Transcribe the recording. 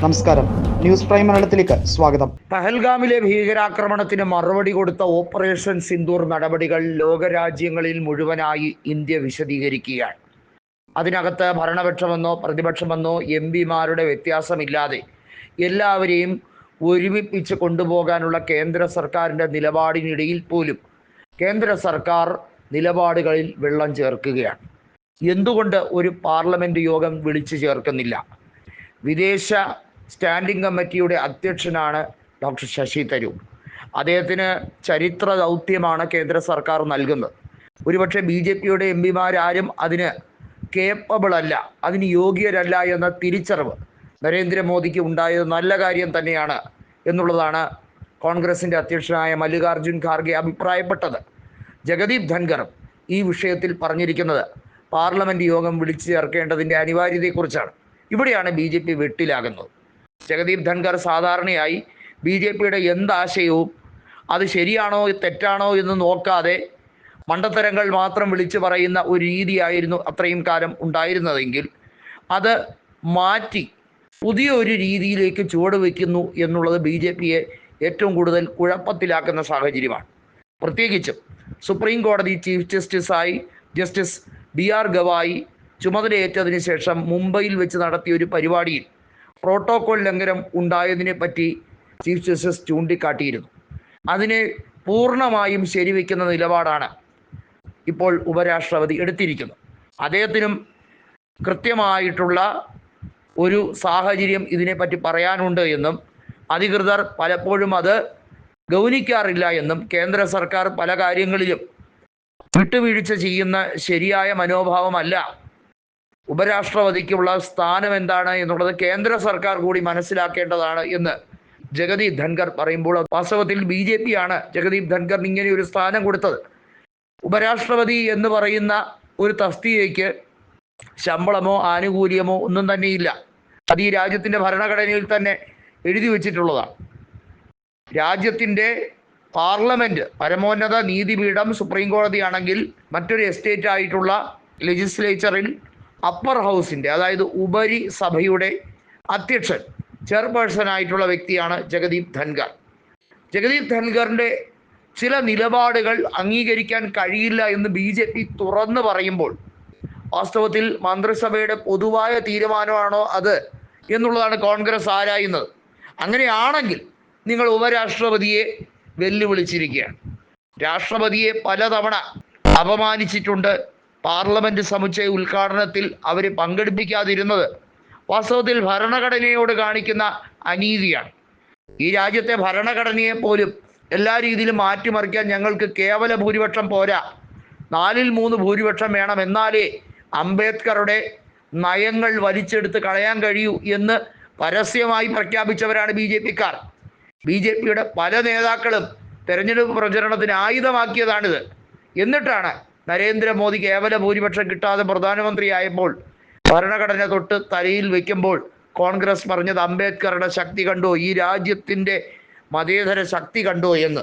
നമസ്കാരം. News prime മലയാളത്തിലേക്ക് സ്വാഗതം. പഹൽഗാമിലെ ഭീകരാക്രമണത്തിന് മറുപടി കൊടുത്ത ഓപ്പറേഷൻ സിന്ദൂർ നടപടികൾ ലോകരാജ്യങ്ങളിൽ മുഴുവനായി ഇന്ത്യ വിശദീകരിക്കുകയാണ്. അതിനകത്ത് ഭരണപക്ഷമെന്നോ പ്രതിപക്ഷമെന്നോ എം പിമാരുടെ വ്യത്യാസമില്ലാതെ എല്ലാവരെയും ഒരുമിപ്പിച്ച് കൊണ്ടുപോകാനുള്ള കേന്ദ്ര സർക്കാരിന്റെ നിലപാടിനിടയിൽ പോലും കേന്ദ്ര സർക്കാർ നിലപാടുകളിൽ വെള്ളം ചേർക്കുകയാണ്. എന്തുകൊണ്ട് ഒരു പാർലമെന്റ് യോഗം വിളിച്ചു ചേർക്കുന്നില്ല? വിദേശ സ്റ്റാൻഡിംഗ് കമ്മിറ്റിയുടെ അധ്യക്ഷനാണ് ഡോക്ടർ ശശി തരൂർ. അദ്ദേഹത്തിന് ചരിത്ര ദൗത്യമാണ് കേന്ദ്ര സർക്കാർ നൽകുന്നത്. ഒരുപക്ഷെ ബി ജെ പിയുടെ എം പിമാരാരും അതിന് കേപ്പബിൾ അല്ല അതിന് യോഗ്യരല്ല എന്ന തിരിച്ചറിവ് നരേന്ദ്രമോദിക്ക് ഉണ്ടായത് നല്ല കാര്യം തന്നെയാണ് എന്നുള്ളതാണ് കോൺഗ്രസിന്റെ അധ്യക്ഷനായ മല്ലികാർജുൻ ഖാർഗെ അഭിപ്രായപ്പെട്ടത്. ജഗദീപ് ധൻഖറും ഈ വിഷയത്തിൽ പറഞ്ഞിരിക്കുന്നത് പാർലമെന്റ് യോഗം വിളിച്ചു ചേർക്കേണ്ടതിന്റെ അനിവാര്യതയെക്കുറിച്ചാണ്. ഇവിടെയാണ് ബി ജെ പി വെട്ടിലാകുന്നത്. ജഗദീപ് ധൻഖർ സാധാരണയായി ബി ജെ പിയുടെ എന്താശയവും അത് ശരിയാണോ തെറ്റാണോ എന്ന് നോക്കാതെ മണ്ടത്തരങ്ങൾ മാത്രം വിളിച്ചു പറയുന്ന ഒരു രീതിയായിരുന്നു അത്രയും കാലം ഉണ്ടായിരുന്നതെങ്കിൽ അത് മാറ്റി പുതിയ ഒരു രീതിയിലേക്ക് ചുവടുവെക്കുന്നു എന്നുള്ളത് ബി ജെ പിയെ ഏറ്റവും കൂടുതൽ കുഴപ്പത്തിലാക്കുന്ന സാഹചര്യമാണ്. പ്രത്യേകിച്ചും സുപ്രീം കോടതി ചീഫ് ജസ്റ്റിസായി ജസ്റ്റിസ് ബി ആർ ഗവായി ചുമതലയേറ്റതിനു ശേഷം മുംബൈയിൽ വെച്ച് നടത്തിയ ഒരു പരിപാടിയിൽ പ്രോട്ടോകോൾ ലംഘനം ഉണ്ടായതിനെ പറ്റി ചീഫ് ജസ്റ്റിസ് ചൂണ്ടിക്കാട്ടിയിരുന്നു. അതിനെ പൂർണമായും ശരിവെക്കുന്ന നിലപാടാണ് ഇപ്പോൾ ഉപരാഷ്ട്രപതി എടുത്തിരിക്കുന്നത്. അദ്ദേഹത്തിനും കൃത്യമായിട്ടുള്ള ഒരു സാഹചര്യം ഇതിനെപ്പറ്റി പറയാനുണ്ട് എന്നും അധികൃതർ പലപ്പോഴും അത് ഗൗനിക്കാറില്ല എന്നും കേന്ദ്ര സർക്കാർ പല കാര്യങ്ങളിലും വിട്ടുവീഴ്ച ചെയ്യുന്ന ശരിയായ മനോഭാവമല്ല ഉപരാഷ്ട്രപതിക്കുള്ള സ്ഥാനം എന്താണ് എന്നുള്ളത് കേന്ദ്ര സർക്കാർ കൂടി മനസ്സിലാക്കേണ്ടതാണ് എന്ന് ജഗദീപ് ധൻഖർ പറയുമ്പോൾ വാസ്തവത്തിൽ ബി ജെ പി ആണ് ജഗദീപ് ധൻഖറിന് ഇങ്ങനെ ഒരു സ്ഥാനം കൊടുത്തത്. ഉപരാഷ്ട്രപതി എന്ന് പറയുന്ന ഒരു തസ്തികയ്ക്ക് ശമ്പളമോ ആനുകൂല്യമോ ഒന്നും തന്നെയില്ല അത് ഈ രാജ്യത്തിന്റെ ഭരണഘടനയിൽ തന്നെ എഴുതി വെച്ചിട്ടുള്ളതാണ്. രാജ്യത്തിന്റെ പാർലമെന്റ് പരമോന്നത നീതിപീഠം സുപ്രീം കോടതിയാണെങ്കിൽ മറ്റൊരു എസ്റ്റേറ്റ് ആയിട്ടുള്ള ലെജിസ്ലേച്ചറിൽ അപ്പർ ഹൗസിന്റെ അതായത് ഉപരി സഭയുടെ അധ്യക്ഷൻ ചെയർപേഴ്സൺ ആയിട്ടുള്ള വ്യക്തിയാണ് ജഗദീപ് ധൻഖർ. ജഗദീപ് ധൻഖറിന്റെ ചില നിലപാടുകൾ അംഗീകരിക്കാൻ കഴിയില്ല എന്ന് ബി ജെ പി തുറന്നു പറയുമ്പോൾ വാസ്തവത്തിൽ മന്ത്രിസഭയുടെ പൊതുവായ തീരുമാനമാണോ അത് എന്നുള്ളതാണ് കോൺഗ്രസ് ആരായുന്നത്. അങ്ങനെയാണെങ്കിൽ നിങ്ങൾ ഉപരാഷ്ട്രപതിയെ വെല്ലുവിളിച്ചിരിക്കുകയാണ്. രാഷ്ട്രപതിയെ പലതവണ അപമാനിച്ചിട്ടുണ്ട്. പാർലമെന്റ് സമുച്ചയ ഉദ്ഘാടനത്തിൽ അവർ പങ്കെടുപ്പിക്കാതിരുന്നത് വാസ്തവത്തിൽ ഭരണഘടനയോട് കാണിക്കുന്ന അനീതിയാണ്. ഈ രാജ്യത്തെ ഭരണഘടനയെ പോലും എല്ലാ രീതിയിലും മാറ്റിമറിക്കാൻ ഞങ്ങൾക്ക് കേവല ഭൂരിപക്ഷം പോരാ. നാലിൽ മൂന്ന് ഭൂരിപക്ഷം വേണം. എന്നാലേ അംബേദ്കറുടെ നയങ്ങൾ വലിച്ചെടുത്ത് കളയാൻ കഴിയൂ എന്ന് പരസ്യമായി പ്രഖ്യാപിച്ചവരാണ് ബി ജെ പിക്കാർ. ബി ജെ പിയുടെ പല നേതാക്കളും തെരഞ്ഞെടുപ്പ് പ്രചരണത്തിന് ആയുധമാക്കിയതാണിത്. എന്നിട്ടാണ് നരേന്ദ്രമോദി കേവല ഭൂരിപക്ഷം കിട്ടാതെ പ്രധാനമന്ത്രിയായപ്പോൾ ഭരണഘടന തൊട്ട് തലയിൽ വെക്കുമ്പോൾ കോൺഗ്രസ് പറഞ്ഞത് അംബേദ്കറുടെ ശക്തി കണ്ടോ? ഈ രാജ്യത്തിന്റെ മതേതര ശക്തി കണ്ടോ എന്ന്.